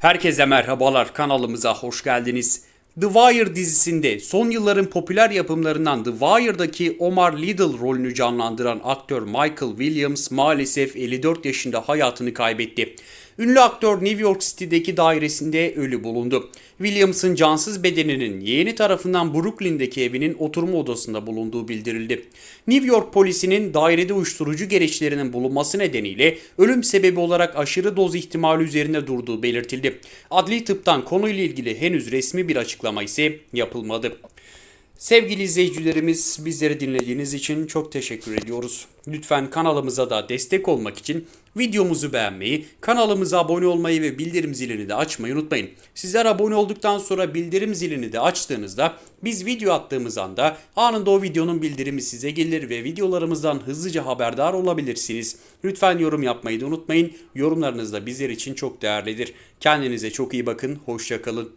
Herkese merhabalar kanalımıza hoş geldiniz. The Wire dizisinde son yılların popüler yapımlarından The Wire'daki Omar Liddell rolünü canlandıran aktör Michael Williams maalesef 54 yaşında hayatını kaybetti. Ünlü aktör New York City'deki dairesinde ölü bulundu. Williams'ın cansız bedeninin yeğeni tarafından Brooklyn'deki evinin oturma odasında bulunduğu bildirildi. New York polisinin dairede uyuşturucu gereçlerinin bulunması nedeniyle ölüm sebebi olarak aşırı doz ihtimali üzerinde durduğu belirtildi. Adli tıptan konuyla ilgili henüz resmi bir açıklama ise yapılmadı. Sevgili izleyicilerimiz bizleri dinlediğiniz için çok teşekkür ediyoruz. Lütfen kanalımıza da destek olmak için videomuzu beğenmeyi, kanalımıza abone olmayı ve bildirim zilini de açmayı unutmayın. Sizler abone olduktan sonra bildirim zilini de açtığınızda biz video attığımız anda anında o videonun bildirimi size gelir ve videolarımızdan hızlıca haberdar olabilirsiniz. Lütfen yorum yapmayı da unutmayın. Yorumlarınız da bizler için çok değerlidir. Kendinize çok iyi bakın. Hoşçakalın.